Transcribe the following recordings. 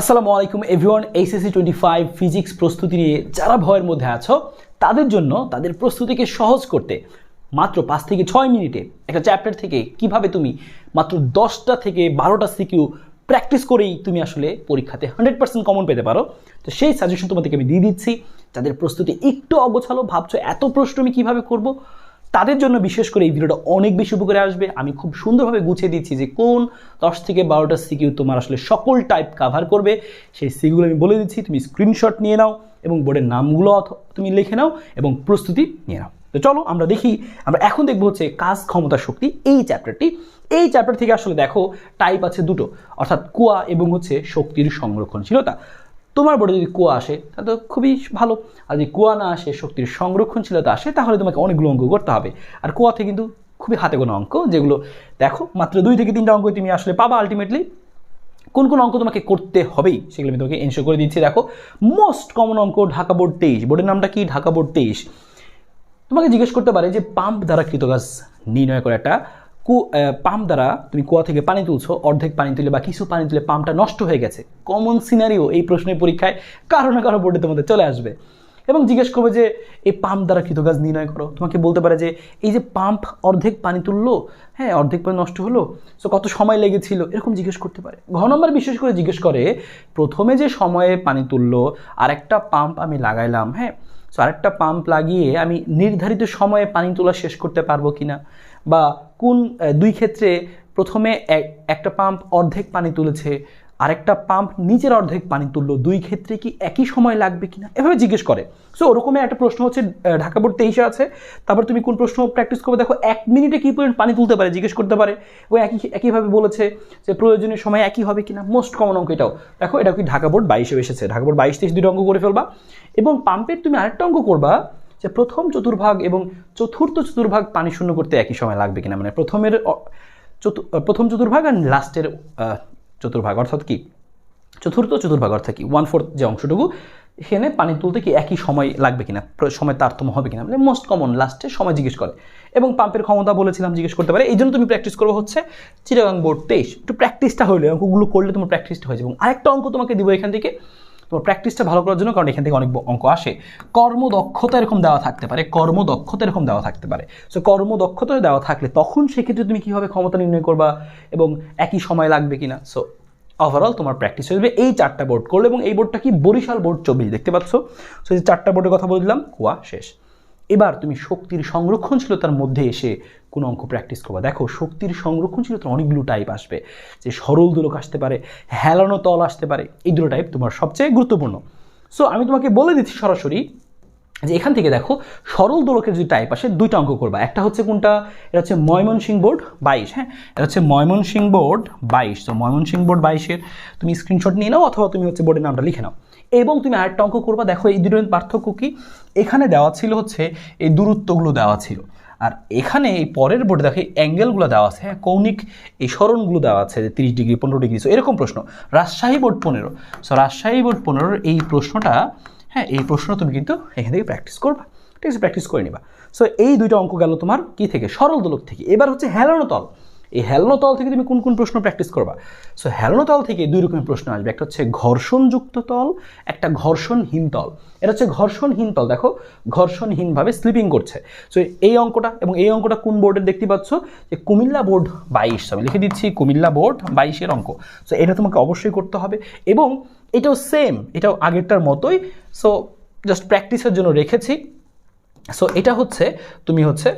আসসালামু আলাইকুম everyone HSC twenty five physics প্রস্তুতি নিয়ে যারা ভয়ের মধ্যে আছো, তাদের জন্য তাদের প্রস্তুতিকে সহজ করতে মাত্র পাঁচ থেকে ছয় মিনিটে একটা চ্যাপ্টার থেকে কীভাবে তুমি মাত্র দশটা থেকে বারোটা সিকিউ প্র্যাকটিস করেই তুমি আসলে পরীক্ষাতে হান্ড্রেড পার্সেন্ট কমন পেতে পারো। তো সেই সাজেশন তোমাদেরকে আমি দিয়ে দিচ্ছি। যাদের প্রস্তুতি একটু অগোছালো, ভাবছ এত প্রশ্ন আমি কীভাবে করব তাদের জন্য বিশেষ করে এই ভিডিওটা অনেক বেশি উপকারে আসবে। আমি খুব সুন্দরভাবে গুছিয়ে দিচ্ছি যে কোন দশ থেকে বারোটা সিকিউ তোমার আসলে সকল টাইপ কাভার করবে। সেই সিকিউগুলো আমি বলে দিচ্ছি, তুমি স্ক্রিনশট নিয়ে নাও এবং বোর্ডের নামগুলো তুমি লিখে নাও এবং প্রস্তুতি নিয়ে নাও। তো চলো আমরা দেখি, আমরা এখন দেখব হচ্ছে কাজ ক্ষমতা শক্তি এই চ্যাপ্টারটি এই চ্যাপ্টার থেকে আসলে দেখো টাইপ আছে দুটো, অর্থাৎ কুয়া এবং হচ্ছে শক্তির সংরক্ষণশীলতা। তোমার বোর্ডে যদি কুয়া আসে তাহলে তো খুবই ভালো। আর যদি কুয়া না আসে, শক্তির সংরক্ষণশীলতা আসে, তাহলে তোমাকে অনেকগুলো অঙ্ক করতে হবে। আর কুয়াতে কিন্তু খুবই হাতে কোনো অঙ্ক, যেগুলো দেখো, মাত্র দুই থেকে তিনটা অঙ্ক তুমি আসলে পাবা আলটিমেটলি কোন কোন অঙ্ক তোমাকে করতে হবেই, সেগুলো আমি তোমাকে এনশোর করে দিচ্ছি। দেখো মোস্ট কমন অঙ্ক ঢাকা বোর্ড তেইশ। বোর্ডের নামটা কি? ঢাকা বোর্ড তেইশ। তোমাকে জিজ্ঞেস করতে পারে যে পাম্প দ্বারা কৃতকাজ নির্ণয় করে একটা কু পাম্প দ্বারা তুমি কুয়া থেকে পানি তুলছো, অর্ধেক পানি তুলে বা কিছু পানি তুলে পাম্পটা নষ্ট হয়ে গেছে। কমন সিনারিও এই প্রশ্নের পরীক্ষায় কারও না কারও বোর্ডে তোমাদের চলে আসবে। এবং জিজ্ঞেস করবে যে এই পাম্প দ্বারা কৃতকাজ নির্ণয় করো। তোমাকে বলতে পারে যে, এই যে পাম্প অর্ধেক পানি তুললো হ্যাঁ অর্ধেক পানি নষ্ট হলো সো কত সময় লেগেছিল? এরকম জিজ্ঞেস করতে পারে। ঘ নম্বর বিশেষ করে জিজ্ঞেস করে, প্রথমে যে সময়ে পানি তুললো, আরেকটা পাম্প আমি লাগাইলাম হ্যাঁ? সো আরেকটা পাম্প লাগিয়ে আমি নির্ধারিত সময়ে পানি তোলা শেষ করতে পারব কিনা? বা কোন দুই ক্ষেত্রে প্রথমে এক- একটা পাম্প অর্ধেক পানি তুলেছে, আরেকটা পাম্প নিচের অর্ধেক পানি তুললো। দুই ক্ষেত্রে কি একই সময় লাগবে কিনা? এভাবে জিজ্ঞেস করে। সো ওরকমের একটা প্রশ্ন হচ্ছে ঢাকা বোর্ড তেইশে আছে। তারপর তুমি কোন প্রশ্ন প্র্যাকটিস করবে? দেখো, এক মিনিটে কী পরিমাণ পানি তুলতে পারে জিজ্ঞেস করতে পারে। ও একই, একইভাবে বলেছে যে প্রয়োজনীয় সময় একই হবে কিনা। মোস্ট কমন অঙ্ক এটাও। দেখো, এটা কি ঢাকা বোর্ড বাইশে এসেছে। ঢাকা বোর্ড বাইশ তেইশ দুটো অঙ্ক করে ফেলবা। এবং পাম্পের তুমি আরেকটা অঙ্ক করবা যে প্রথম চতুর্ভাগ এবং চতুর্থ চতুর্ভাগ পানি শূন্য করতে একই সময় লাগবে কিনা? মানে প্রথমের চতু- প্রথম চতুর্ভাগ আর লাস্টের চতুর্ভাগ। অর্থাৎ কি? চতুর্থ চতুর্ভাগ অর্থাৎ কি? ওয়ান ফোর্থ যে অংশটুকু এখানে পানি তুলতে কি একই সময় লাগবে কিনা? সময় তারতম্য হবে কিনা? মানে মোস্ট কমন লাস্টে সময় জিজ্ঞেস করে। এবং পাম্পের ক্ষমতা বলেছিলাম জিজ্ঞেস করতে পারে। এই জন্য তুমি প্র্যাকটিস করব হচ্ছে চিরাগাং বোর্ড তেইশ। একটু প্র্যাকটিসটা হলে অঙ্কগুলো করলে তোমার প্র্যাকটিসটা হয়ে যাবে। এবং আরেকটা অঙ্ক তোমাকে দিব এখান থেকে। তোমার প্র্যাকটিসটা ভালো করার জন্য কারণ এখান থেকে অনেক অঙ্ক আসে। কর্মদক্ষতা এরকম দেওয়া থাকতে পারে, কর্মদক্ষতা এরকম দেওয়া থাকতে পারে। সো কর্মদক্ষতা দেওয়া থাকলে তখন সেক্ষেত্রে তুমি কীভাবে ক্ষমতা নির্ণয় করবা এবং একই সময় লাগবে কিনা? সো ওভারঅল তোমার প্র্যাকটিস হয়ে যাবে। এই চারটা বোর্ড করলে এবং এই বোর্ডটা কি? বরিশাল বোর্ড চব্বিশ, দেখতে পাচ্ছ? সো এই চারটা বোর্ডের কথা বললাম কুয়া শেষ। এবার তুমি শক্তির সংরক্ষণশীলতার মধ্যে এসে কোনো অঙ্ক প্র্যাকটিস করবা। দেখো, শক্তির সংরক্ষণশীলতার অনেকগুলো টাইপ আসবে। যে সরল দোলক আসতে পারে, হেলানো তল আসতে পারে, এই দুটো টাইপ তোমার সবচেয়ে গুরুত্বপূর্ণ। সো আমি তোমাকে বলে দিচ্ছি সরাসরি যে এখান থেকে দেখো, সরল দোলকের যদি টাইপ আসে, দুইটা অঙ্ক করবা। একটা হচ্ছে কোনটা? এটা হচ্ছে ময়মনসিং বোর্ড বাইশ হ্যাঁ? এটা হচ্ছে ময়মনসিং বোর্ড বাইশ। তো ময়মনসিং বোর্ড বাইশের তুমি স্ক্রিনশট নিয়ে নাও অথবা তুমি হচ্ছে বোর্ডের নামটা লিখে নাও। এবং তুমি আরেকটা অঙ্ক করবা। দেখো, এই দুটোর পার্থক্য কি? এখানে দেওয়া ছিল হচ্ছে, এই দূরত্বগুলো দেওয়া ছিল। আর এখানে এই পরের বোর্ডে দেখো অ্যাঙ্গেলগুলো দেওয়া আছে হ্যাঁ কৌণিক, এই সরণগুলো দেওয়া আছে, যে তিরিশ ডিগ্রি, পনেরো ডিগ্রি সো এরকম প্রশ্ন। রাজশাহী বোর্ড পনেরো। সো রাজশাহী বোর্ড পনেরোর এই প্রশ্নটা হ্যাঁ এই প্রশ্ন তুমি কিন্তু এখান থেকে প্র্যাকটিস করবা। ঠিক আছে প্র্যাকটিস করে নিবা। সো এই দুইটা অঙ্ক গেল তোমার কি থেকে? সরল দোলক থেকে। এবার হচ্ছে হেলানো তল। এই হেলানো তল থেকে তুমি কোন কোন প্রশ্ন প্র্যাকটিস করবা? সো হেলানো তল থেকে দুই রকমের প্রশ্ন আসবে। একটা হচ্ছে ঘর্ষণযুক্ত তল, একটা ঘর্ষণহীন তল। এটা হচ্ছে ঘর্ষণহীন তল। দেখো, ঘর্ষণহীনভাবে স্লিপিং করছে। সো এই অঙ্কটা এবং এই অঙ্কটা কোন বোর্ডের দেখতে পাচ্ছ? যে কুমিল্লা বোর্ড বাইশ, আমি লিখে দিচ্ছি কুমিল্লা বোর্ড বাইশের অঙ্ক। সো এটা তোমাকে অবশ্যই করতে হবে এবং এটাও সেম এটাও আগেরটার মতোই। সো জাস্ট প্র্যাকটিসের জন্য রেখেছি। সো এটা হচ্ছে, তুমি হচ্ছে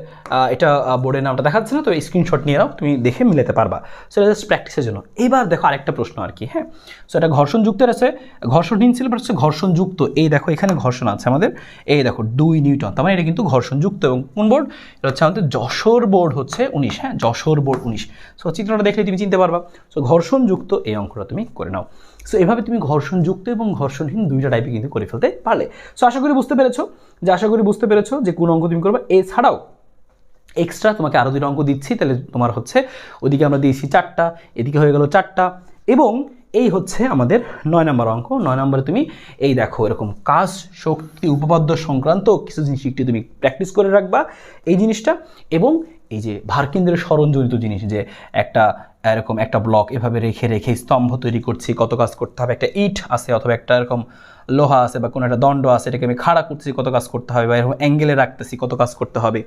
এটা বোর্ডের নামটা দেখাচ্ছে না, তো স্ক্রিনশট নিয়ে নাও, তুমি দেখে মিলাতে পারবা। সো এটা জাস্ট প্র্যাকটিসের জন্য। এবার দেখো আরেকটা প্রশ্ন আর কি হ্যাঁ? সো এটা ঘর্ষণযুক্তের আছে ঘর্ষণহীন ছিল বাট হচ্ছে ঘর্ষণযুক্ত এই দেখো, এখানে ঘর্ষণ আছে আমাদের। এই দেখো, দুই নিউটন, তার মানে এটা কিন্তু ঘর্ষণযুক্ত এবং কোন বোর্ড এটা হচ্ছে আমাদের যশোর বোর্ড হচ্ছে উনিশ হ্যাঁ? যশোর বোর্ড উনিশ। সো চিত্রটা দেখলে তুমি চিনতে পারবা। সো ঘর্ষণযুক্ত এই অঙ্কটা তুমি করে নাও। সো এভাবে তুমি ঘর্ষণযুক্ত এবং ঘর্ষণহীন দুইটা টাইপে কিন্তু করে ফেলতে পারলে। সো আশা করি বুঝতে পেরেছ। যে আশা করি বুঝতে পেরেছ যে কোন অঙ্ক তুমি করবে। এছাড়াও এক্সট্রা তোমাকে আরও দুটো অঙ্ক দিচ্ছি, তাহলে তোমার হচ্ছে ওদিকে আমরা দিয়েছি চারটা, এদিকে হয়ে গেল চারটা এবং এই হচ্ছে আমাদের নয় নম্বর অঙ্ক। নয় নম্বরে তুমি এই দেখো এরকম কাজ, শক্তি, উপপাদ্য সংক্রান্ত কিছু জিনিস একটি তুমি প্র্যাকটিস করে রাখবা এই জিনিসটা এবং এই যে ভারকেন্দ্রের স্মরণজনিত জিনিস যে একটা, এরকম একটা ব্লক এভাবে রেখে রেখে স্তম্ভ তৈরি করছি, কত কাজ করতে হবে, একটা ইট আছে অথবা একটা এরকম লোহা আছে বা কোনো একটা দণ্ড আছে, এটাকে আমি খাড়া করছি, কত কাজ করতে হবে বা এরকম অ্যাঙ্গেলে রাখতেছি, কত কাজ করতে হবে।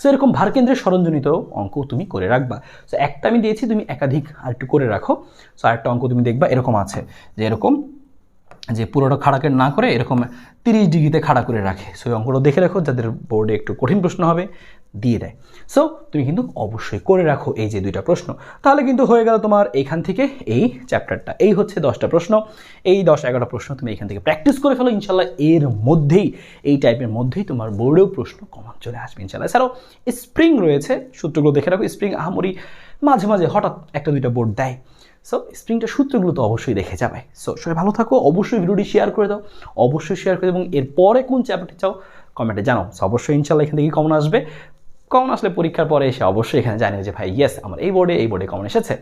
সো এরকম ভারকেন্দ্রের স্মরণজনিত অঙ্ক তুমি করে রাখবা। সো একটা আমি দিয়েছি, তুমি একাধিক আর একটু করে রাখো। সো আরেকটা অঙ্ক তুমি দেখবা, এরকম আছে যে এরকম যে পুরোটা খাড়াকে না করে এরকম তিরিশ ডিগ্রিতে খাড়া করে রাখে। সো অঙ্কটা দেখে রাখো, যাদের বোর্ডে একটু কঠিন প্রশ্ন হবে। দিয়ে দেয়। সো তুমি কিন্তু অবশ্যই করে রাখো এই যে দুইটা প্রশ্ন। তাহলে কিন্তু হয়ে গেল তোমার এখান থেকে এই চ্যাপ্টারটা এই হচ্ছে দশটা প্রশ্ন। এই দশ এগারোটা প্রশ্ন তুমি এখান থেকে প্র্যাকটিস করে ফেলো, ইনশাল্লাহ এর মধ্যেই, এই টাইপের মধ্যেই তোমার বোর্ডেও প্রশ্ন কমন চলে আসবে, ইনশাল্লাহ। এছাড়াও স্প্রিং রয়েছে, সূত্রগুলো দেখে রাখো স্প্রিং আহামরি মাঝে মাঝে হঠাৎ একটা দুইটা বোর্ড দেয়। সো স্প্রিংটা সূত্রগুলো তো অবশ্যই দেখে যাবে। সো সবাই ভালো থাকো, অবশ্যই ভিডিওটি শেয়ার করে দাও, অবশ্যই শেয়ার করে দাও এবং এরপরে কোন চ্যাপ্টারটি চাও কমেন্টে জানাও। সো অবশ্যই ইনশাল্লাহ এখান থেকে কমন আসবে। কমন আসলে পরীক্ষার পরে এসে অবশ্যই এখানে জানিয়ে যে ভাই ইয়েস আমার এই বোর্ডে এই বোর্ডে কমন এসেছে।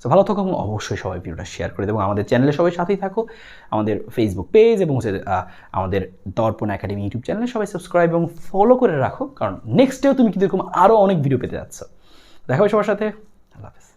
সো ভালো থাকো এবং অবশ্যই সবাই ভিডিওটা শেয়ার করে দেবো আমাদের চ্যানেলে সবাই সাথেই থাকো। আমাদের ফেসবুক পেজ এবং হচ্ছে, আমাদের দর্পণ একাডেমি ইউটিউব চ্যানেলে সবাই সাবস্ক্রাইব এবং ফলো করে রাখো। কারণ নেক্সট ডেও তুমি কিন্তু এরকম আরও অনেক ভিডিও পেতে যাচ্ছ। দেখা হবে সবার সাথে। আল্লাহ হাফেজ।